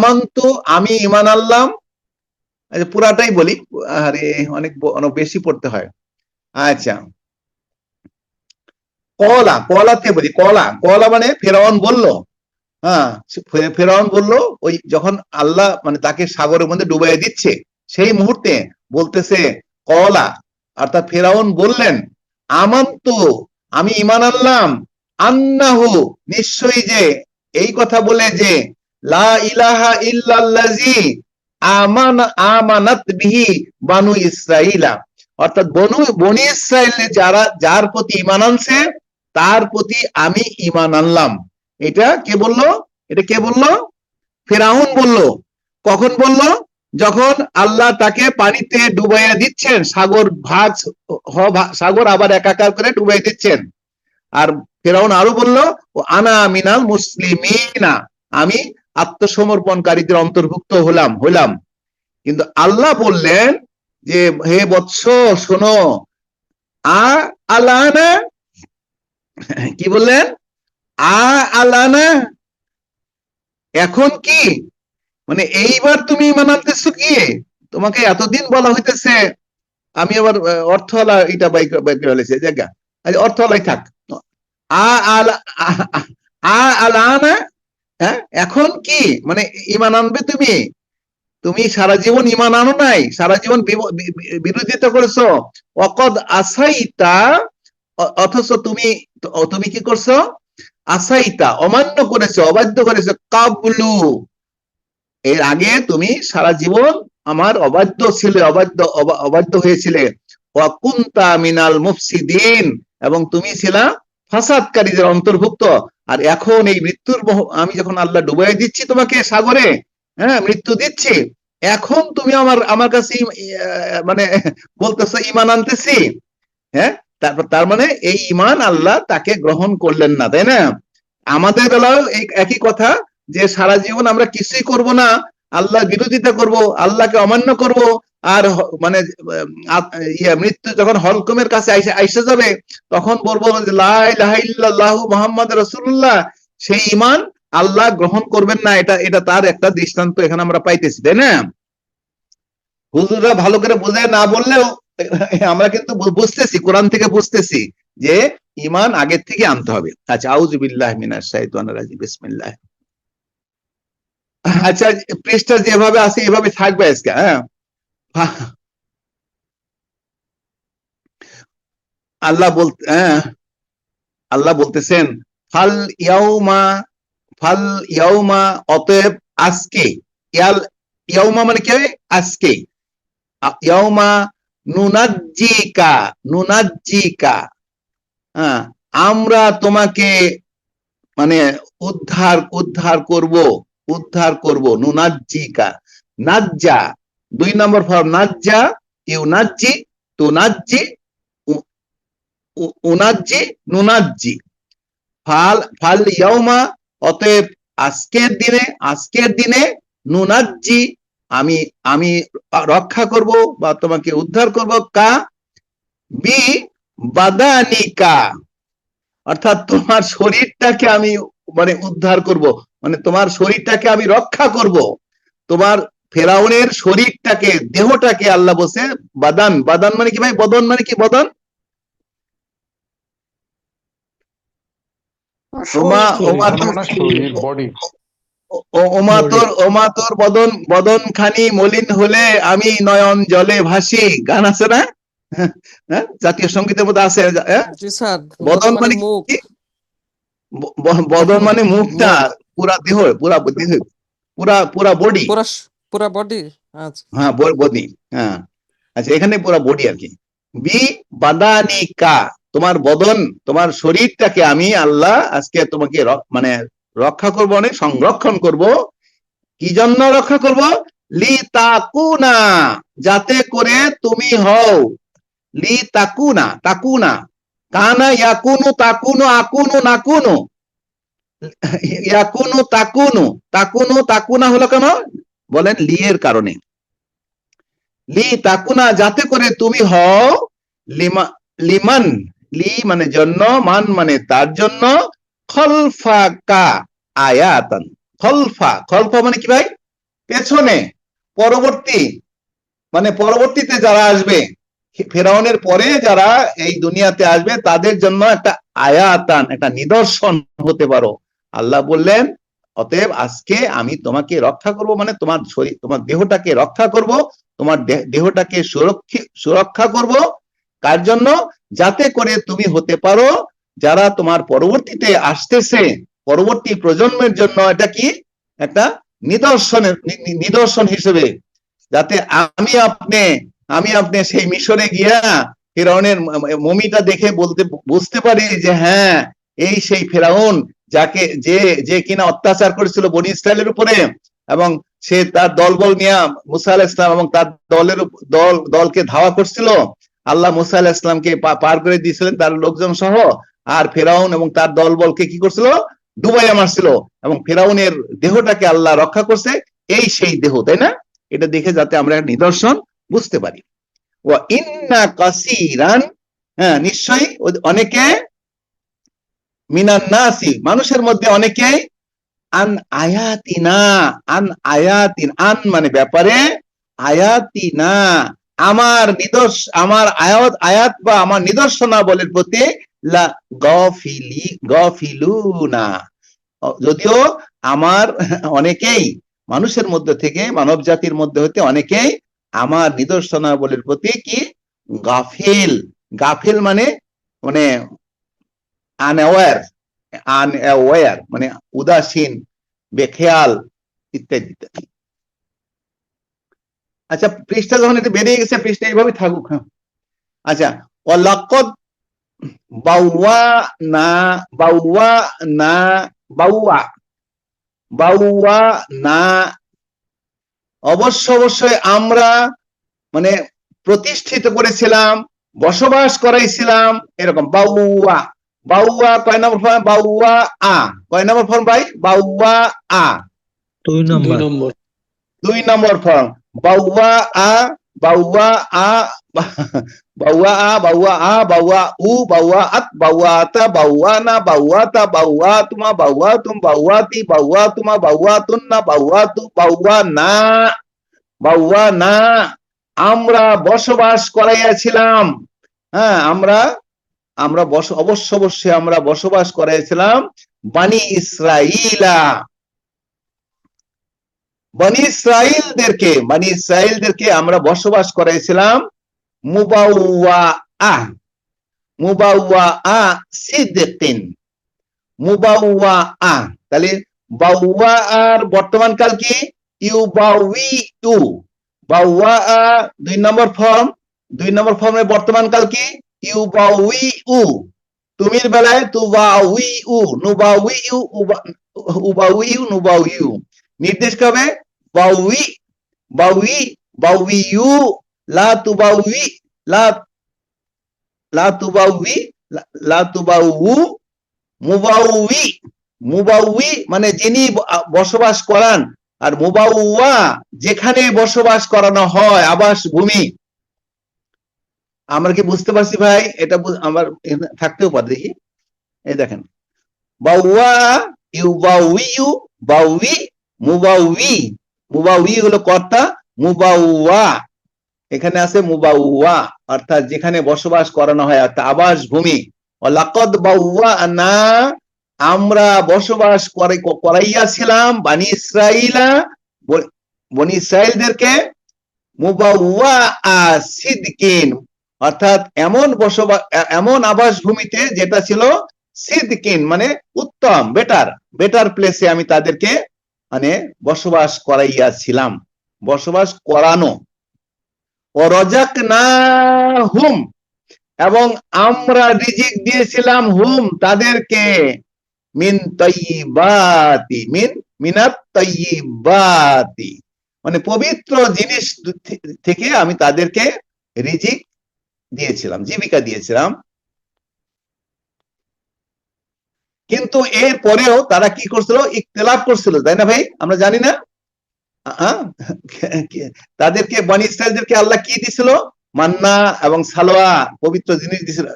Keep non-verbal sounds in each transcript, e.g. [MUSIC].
আমান্তু আমি ইমান আনলাম। পুরাটাই বলি, আরে অনেক অনেক বেশি পড়তে হয়। আচ্ছা। কলা, কলাতে বলি, কলা। কলা মানে ফেরাউন বলল হ্যাঁ ফে- ফেরাউন বলল, ওই যখন আল্লাহ মানে তাকে সাগরের মধ্যে ডুবাই দিচ্ছে, সেই মুহূর্তে বলতেছে, কলা। অর্থাৎ ফেরাউন বললেন, আমান্ত, আমি ইমান আনলাম। আন্নাহু, নিশ্চয়ই যে, এই কথা বলে যে লা ইলাহা ইল্লাল্লাজি আমান, আমানাত বিহি বানু ইসরাইলা অর্থাৎ বনু, বনি ইসরাইল যারা, যার প্রতি ইমান আনছে, তার প্রতি আমি ইমান আনলাম। এটা কে বলল? এটা কে বলল? ফেরাউন বলল। কখন বলল? যখন আল্লাহ তাকে পানিতে ডুবাইয়া দিচ্ছেন, সাগর ভাগ সাগর আবার একাকার করে ডুবাই দিচ্ছেন। আর ফেরাউন আরও বলল, ও আনা মিনাল মুসলিমিনা, আমি আত্মসমর্পণকারীদের অন্তর্ভুক্ত হলাম হলাম কিন্তু আল্লাহ বললেন যে, হে বৎস, শোনো, আ আলানা কি বললেন? আ আলানা এখন কি? মানে এইবার তুমি মানাতেছো কি? তোমাকে এতদিন বলা হইতেছে, আমি আবার অর্থওয়ালা এটা বাইক বাইক ফেলেছি জায়গা। অর্থওয়ালাই থাক। আ আলা আ, আলানা হ্যাঁ? এখন কি? মানে ইমান আনবে তুমি? তুমি সারা জীবন ইমান আনো নাই? সারা জীবন বিরোধিতা করেছ? অকদ আসাইতা অথচ তুমি তুমি কি করছ? আসাইতা, অমান্য করেছ, অবাধ্য করেছ। কাবলু। এর আগে তুমি সারা জীবন আমার অবাধ্য ছিলে, অবাধ্য, অবা- অবাধ্য হয়েছিলে। ওয়াকুন্তা মিনাল মুফসিদিন। এবং তুমি ছিলা ফাসাদকারীদের অন্তর্ভুক্ত। আর এখন এই মৃত্যুর আমি যখন আল্লাহ ডুবাই দিচ্ছি তোমাকে সাগরে হ্যাঁ মৃত্যু দিচ্ছি, এখন তুমি আমার আমার কাছে মানে বলতেছো ইমান আনতেছি হ্যাঁ? তারপর তার মানে এই ইমান আল্লাহ তাকে গ্রহণ করলেন না, তাই না? আমাদের বেলাও একই কথা যে সারা জীবন আমরা কিছুই করব না, আল্লাহ বিরোধিতা করব, আল্লাহকে অমান্য করব আর মানে ইয়া, মৃত্যু যখন হলকমের কাছে আইসে যাবে, তখন বলব যে, লা ইলাহা ইল্লাল্লাহু মুহাম্মদ সেই ইমান আল্লাহ গ্রহণ করবেন না, এটা এটা তার একটা দৃষ্টান্ত এখানে আমরা পাইতেছি, তাই না? হুজুররা ভালো করে বুঝে না বললেও, [LAUGHS] আমরা কিন্তু বুঝতেছি, কোরআন থেকে বুঝতেছি যে ইমান আগের থেকে আনতে হবে। আচ্ছা আউযু বিল্লাহি মিনাশ শাইতানির রাজিম, বিসমিল্লাহ। আচ্ছা পৃষ্ঠা যেভাবে আছে, এভাবে থাকবে আজকে হ্যাঁ? [LAUGHS] আল্লাহ বল হ্যাঁ। আল্লাহ বলতেছেন, ফাল ইয়াউমা ফাল ইয়াউমা অতএব আজকে, ইয়াল ইয়াউমা মানে কি আজকে। ইয়াউমা নুনাজ্জিকা নুনাজ্জিকা। হ্যাঁ আমরা তোমাকে মানে উদ্ধার উদ্ধার করব উদ্ধার করব, নুনাজ্জিকা। নাজ্জা দুই নম্বর ফর্ম, নাজ্জা, ইউ নাজ্জি, তু নাজ্জি উনাজ্জি নুনাজ্জি ফাল ফাল ইয়াউমা, অতএব আজকের দিনে আজকের দিনে নুনাজ্জি আমি আমি রক্ষা করব বা তোমাকে উদ্ধার করব কা? বি, বাদানিকা। অর্থাৎ তোমার শরীরটাকে আমি মানে উদ্ধার করব মানে তোমার শরীরটাকে আমি রক্ষা করব। তোমার ফেরাউনের শরীরটাকে দেহটাকে আল্লাহ বসে বাদান। বাদান মানে কি ভাই? বদন মানে কি বদন? ওমা ওমা ওমা তোর ওমা তোর বদন বদন খানি মলিন হলে আমি নয়ন জলে ভাসি। গান আছে না? হ্যাঁ? জাতীয় সঙ্গীতের মধ্যে আছে হ্যাঁ? জি স্যার বদন মানে কি? ব- বদন মানে মুখটা। পুরা দেহ পুরা দেহ পুরা পুরা বডি পুরা বডি আচ্ছা। হ্যাঁ বডি হ্যাঁ। আচ্ছা এখানে পুরা বডি আর কি। বি বাদানিকা, তোমার বদন, তোমার শরীরটাকে আমি আল্লাহ আজকে তোমাকে মানে রক্ষা করব অনেক সংরক্ষণ করব। কি জন্য রক্ষা করব? লি তাকুনা যাতে করে তুমি হও। লি তাকুনা তাকুনা। কানা ইয়াকুনু, তাকুনু, আকুনু, নাকুনু। ইয়াকুনু, তাকুনু। তাকুনু, তাকুনা হলো কেন? বলেন লি এর কারণে। লি তাকুনা, যাতে করে তুমি হও লিমা, লিমান, লি মানে জন্য, মান মানে তার জন্য, খলফাকা আয়াতান। খলফা খলফা মানে কি ভাই? পেছনে, পরবর্তী মানে পরবর্তীতে যারা আসবে, ফেরাউনের পরে যারা এই দুনিয়াতে আসবে, তাদের জন্য একটা আয়াতান, একটা নিদর্শন হতে পারো। আল্লাহ বললেন অতএব আজকে আমি তোমাকে রক্ষা করব মানে তোমার শরীর, তোমার দেহটাকে রক্ষা করব, তোমার দেহটাকে সুরক্ষি, সুরক্ষা করব। কার জন্য? যাতে করে তুমি হতে পারো, যারা তোমার পরবর্তীতে আসতেছে, পরবর্তী প্রজন্মের জন্য এটা কি? একটা নিদর্শনের নিদর্শন হিসেবে। যাতে আমি আপনি আমি আপনি সেই মিশরে গিয়া ফেরাউনের মমিটা দেখে বলতে, বুঝতে পারি যে হ্যাঁ এই সেই ফেরাউন যাকে যে যে কিনা অত্যাচার করেছিল বনি ইসরায়েলের উপরে, এবং সে তার দলবল নিয়ে মুসা আলাহ ইসলাম এবং তার দলের দল, দলকে ধাওয়া করছিল। আল্লাহ মুসা আলাহ ইসলামকে পার করে দিয়েছিলেন তার লোকজন সহ আর ফেরাউন এবং তার দলবলকে কি করছিল? ডুবাইয়া মারছিল। এবং ফেরাউনের দেহটাকে আল্লাহ রক্ষা করছে এই সেই দেহ, তাই না? এটা দেখে যাতে আমরা নিদর্শন বুঝতে পারি। ও ইন্না কাসিরান হ্যাঁ নিশ্চয়ই অনেকে মিনান নাসি, মানুষের মধ্যে অনেকে আন আয়াতিনা, আন আয়াতিন, আন মানে ব্যাপারে আয়াতিনা, আমার নিদর্শ, আমার আয়াত আয়াত বা আমার নিদর্শনাবলীর প্রতি লা গফিলি, গফিলুনা। যদিও আমার অনেকেই মানুষের মধ্যে থেকে মানব জাতির মধ্যে হতে অনেকেই আমার নিদর্শনাবলীর প্রতি কি? গাফিল। গাফিল মানে মানে আনঅ্যাওয়ার আনঅ্যাওয়ার মানে উদাসীন, বেখেয়াল ইত্যাদি ইত্যাদি। আচ্ছা পৃষ্ঠা যখন এটা বেরিয়ে গেছে, পৃষ্ঠা এইভাবে থাকুক হ্যাঁ। আচ্ছা অলাকদ বাউয়া না বাউয়া না, বাউয়া বাউয়া না। অবশ্য অবশ্যই আমরা মানে প্রতিষ্ঠিত করেছিলাম, বসবাস করাইছিলাম, এরকম বাউয়া। বাউয়া কয় নম্বর ফর্ম? বাউয়া আ। কয় নম্বর ফর্ম ভাই? বাউয়া আ। দুই নম্বর। নম্বর। দুই নম্বর ফর্ম। বাউয়া আ বাউয়া আ বাউয়া আ বাউয়া আ বাউয়া উ বাউয়া আত বাউয়া আতা বাউয়া না বাউয়া তা বাউয়া তুমা বাউয়া তুম বাউয়া তি বাউয়া তুমা বাউয়া তুন না বাউয়া তু বাউয়া না। বাউয়া না। আমরা বসবাস করাইয়াছিলাম। হ্যাঁ আমরা আমরা বস, অবশ্য অবশ্যই আমরা বসবাস করাইছিলাম বানি ইসরাইলা বনি ইসরাইলদেরকে বনি ইসরাইলদেরকে আমরা বসবাস করাইছিলাম মুবাউয়া আ মুবাউয়া আ সিদ্দিকিন মুবাউয়া আ তাহলে বাউয়া আর বর্তমান কাল কি? ইউ বাউই বাউয়া আ দুই নম্বর ফর্ম, দুই নম্বর ফর্মের বর্তমান কাল কি? ইউ বাউই উ তুমির বেলায় তু বাউই উ নুবাউই ইউ উবাউই ইউ নুবাউই ইউ নির্দেশ করবে বাউই বাউই বাউইউ লা তুবাউই লা লা তুবাউই লা- তুবাউ মুবাউই মুবাউই মানে যিনি বসবাস করান। আর মুবাউয়া, যেখানে বসবাস করানো হয় আবাস ভূমি আমরা কি বুঝতে পারছি ভাই? এটা আমার থাকতেও পারে, দেখি। এই দেখেন। বাউয়া ইউ বাউইউ বাউই, মুবাউই। মুবাউই হলো কর্তা, মুবাউয়া। এখানে আছে মুবাউয়া, অর্থাৎ যেখানে বসবাস করানো হয়, অর্থাৎ আবাস ভূমি। লাকদ বাউয়া না আমরা বসবাস করে, করাইয়াছিলাম বানি ইসরাইলা বনি ইসরাইলদেরকে। মুবাউয়া সিদকিন অর্থাৎ এমন বসবাস এমন আবাস ভূমিতে যেটা ছিল সিদকিন মানে উত্তম বেটার বেটার প্লেসে আমি তাদেরকে মানে বসবাস করাইয়াছিলাম। বসবাস করানো। ও রজাক না হুম এবং আমরা রিজিক দিয়েছিলাম হুম তাদেরকে। মিন তৈবাতি, মিন, মিনাত তৈবাতি। মানে পবিত্র জিনিস থেকে আমি তাদেরকে রিজিক দিয়েছিলাম, জীবিকা দিয়েছিলাম। কিন্তু এর পরেও তারা কি করছিল? ইখতলাফ করছিল, তাই না ভাই? আমরা জানি না। তাদেরকে, বনি ইসরায়েলদেরকে আল্লাহ কি দিছিল? মান্না এবং সালোয়া, পবিত্র জিনিস দিছিল,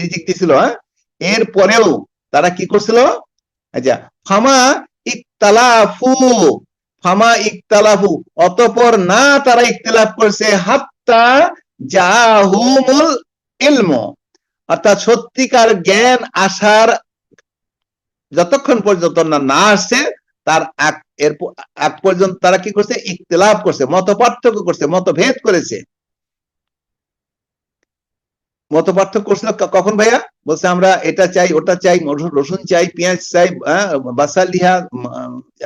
রিজিক দিছিল হ্যাঁ? এর পরেও তারা কি করছিল? আচ্ছা ফামা ইকতালাফু ফামা ইকতালাফু, অতপর না তারা ইকতিলাফ করছে, হাত্তা জাহুমুল ইলম। অর্থাৎ সত্যিকার জ্ঞান আসার যতক্ষণ পর্যন্ত না আসছে তার এর আগ পর্যন্ত তারা কি করছে? ইকতিলাফ করছে মত পার্থক্য করছে মতভেদ করেছে। মত পার্থক্য করছিল কখন ভাইয়া? বলছে আমরা এটা চাই ওটা চাই রসুন- চাই পেঁয়াজ চাই আহ, বাসালিহা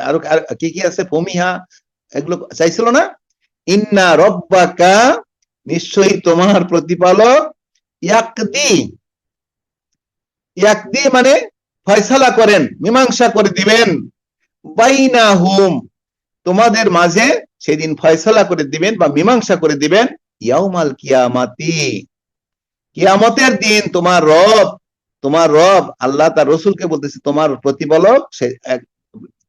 আর কি কি আছে? ফমিহা এগুলো চাইছিল না? ইন্না রব্বাকা নিশ্চয়ই তোমার প্রতিপালক ইয়াকদি। ইয়াকদি মানে ফয়সালা করেন, মীমাংসা করে দিবেন। বাইনা হুম তোমাদের মাঝে সেদিন ফয়সালা করে দিবেন বা মীমাংসা করে দিবেন ইয়াউমাল কিয়ামাতি। কিয়ামতের দিন তোমার রব তোমার রব, আল্লাহ তার রসুলকে বলতেছে, তোমার প্রতিপালক সে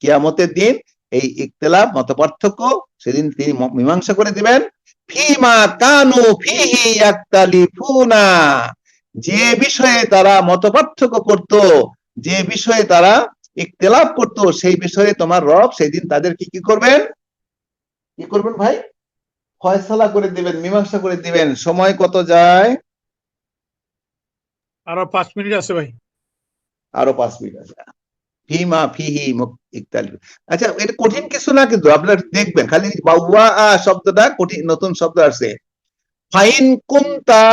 কিয়ামতের দিন এই ইখতিলাফ মত পার্থক্য সেদিন তিনি মীমাংসা করে দিবেন। ফিমা কানু ফিহি ইয়াক্তালিফুনা। যে বিষয়ে তারা মত পার্থক্য করত যে বিষয়ে তারা ইখতিলাফ করত সেই বিষয়ে তোমার রব সেদিন তাদেরকে কি করবেন? কি করবেন ভাই? ফয়সালা করে দিবেন মীমাংসা করে দিবেন। সময় কত যায়? আরও পাঁচ মিনিট আছে ভাই। আরও পাঁচ মিনিট আছে। ফিমা ফিহি আচ্ছা এটা কঠিন কিছু না কিন্তু আপনারা দেখবেন, খালি বাউয়া শব্দটা কঠিন, নতুন শব্দ আছে ফাইন কুন্তা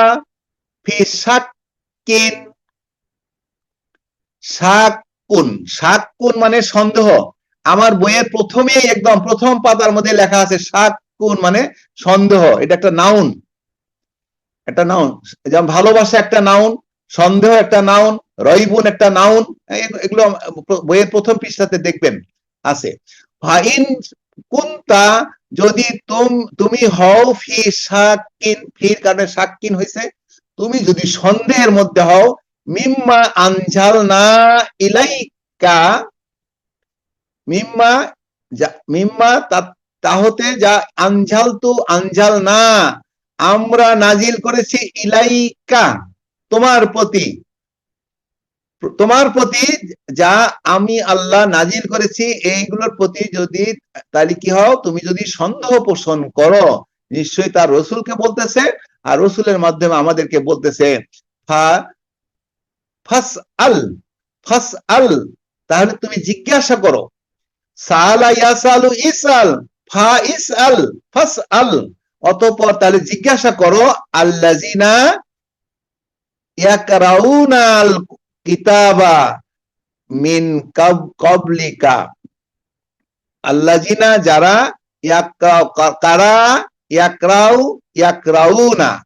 ফি শাক্কিন শাকুন শাকুন মানে সন্দেহ। আমার বইয়ের প্রথমেই একদম প্রথম পাতার মধ্যে লেখা আছে শাকুন মানে সন্দেহ। এটা একটা নাউন একটা নাউন যেমন ভালোবাসা একটা নাউন সন্দেহ একটা নাউন রইবুন একটা নাউন এগুলো বইয়ের প্রথম পৃষ্ঠাতে দেখবেন, আছে। ফাইন যদি তুম, তুমি হও ফি শাকিন, ফির কারণে শাকিন হয়েছে তুমি যদি সন্দেহের মধ্যে হও, মিম্মা আনজাল না ইলাইকা, মিম্মা মিম্মা তাহতে যা আনজাল তু আনজাল না আমরা নাজিল করেছি ইলাইকা। তোমার প্রতি তোমার প্রতি যা আমি আল্লাহ নাজিল করেছি, এইগুলোর প্রতি যদি তাহলে কি হও? তুমি যদি সন্দেহ পোষণ করো, নিশ্চয়ই তার রসুলকে বলতেছে আর রসুলের মাধ্যমে আমাদেরকে বলতেছে ফাস আল ফাস আল, তাহলে তুমি জিজ্ঞাসা করো, সালা ফাস আল, অতঃপর তাহলে জিজ্ঞাসা করো আল্লাজিনা ইয়াকরাউনাল কিতাবা মিন কাব- কবলিকা। আল্লাজিনা যারা কারা ইয়াকরাউ, ইয়াকরাউনা,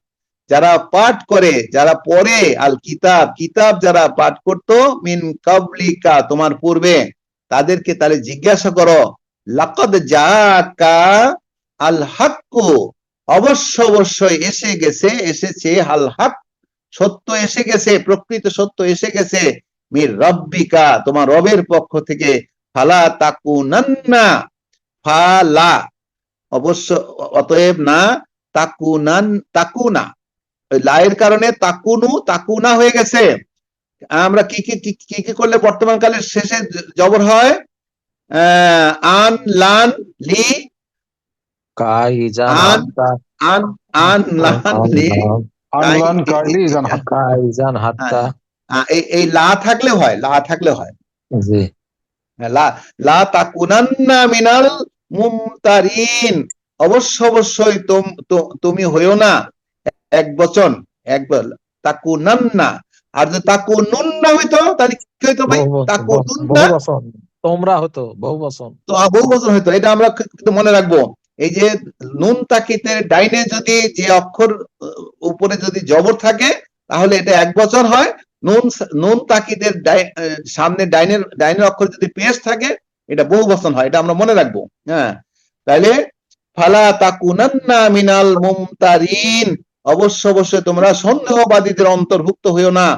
যারা পাঠ করে, যারা পড়ে আল কিতাব কিতাব যারা পাঠ করতো, মিন কাবলিকা, তোমার পূর্বে, তাদেরকে তাহলে জিজ্ঞাসা করো, লাকাদ জাকা আল হাক্কু, অবশ্য অবশ্যই এসে গেছে, এসেছে আল হক সত্য এসে গেছে প্রকৃত সত্য এসে গেছে। মির রব্বিকা তোমার রবের পক্ষ থেকে ফালা তাকুনান্না ফালা অবশ্য অতএব না তাকুনান তাকুনা। ওই লায়ের কারণে তাকুনু তাকুনা হয়ে গেছে। আমরা কি কি কি কি করলে বর্তমান কালের শেষে জবর হয়? আহ, আন লান লি আন আন আন লান লি। আহ, এই লা থাকলে হয় লা থাকলে হয়। জি। লা লা তাকুনান্না মিনাল মুমতারিন। অবশ্য অবশ্যই তুমি হইও না। এক বচন এক বল- তাকুনান্না। আর যদি তাকুনুন্না হইতো তাহলে কি হইতো ভাই? বহু বচন, তাকুনুন্না? তোমরা হতো বহু বচন। তো বহু বছর হইতো। এটা আমরা কিন্তু মনে রাখব। এই যে নুন তাকিতের ডাইনে যদি যে অক্ষর উপরে যদি জবর থাকে, তাহলে এটা এক বছর হয়। নুন নুন তাকিদের সামনে ডাইনের ডাইনের অক্ষর যদি পেশ থাকে, এটা বহু বচন হয়, এটা আমরা মনে রাখব। হ্যাঁ। তাইলে, ফালা তাকুনান্না মিনাল মুমতারিন। অবশ্য অবশ্যই তোমরা সন্দেহবাদীদের অন্তর্ভুক্ত হইও না।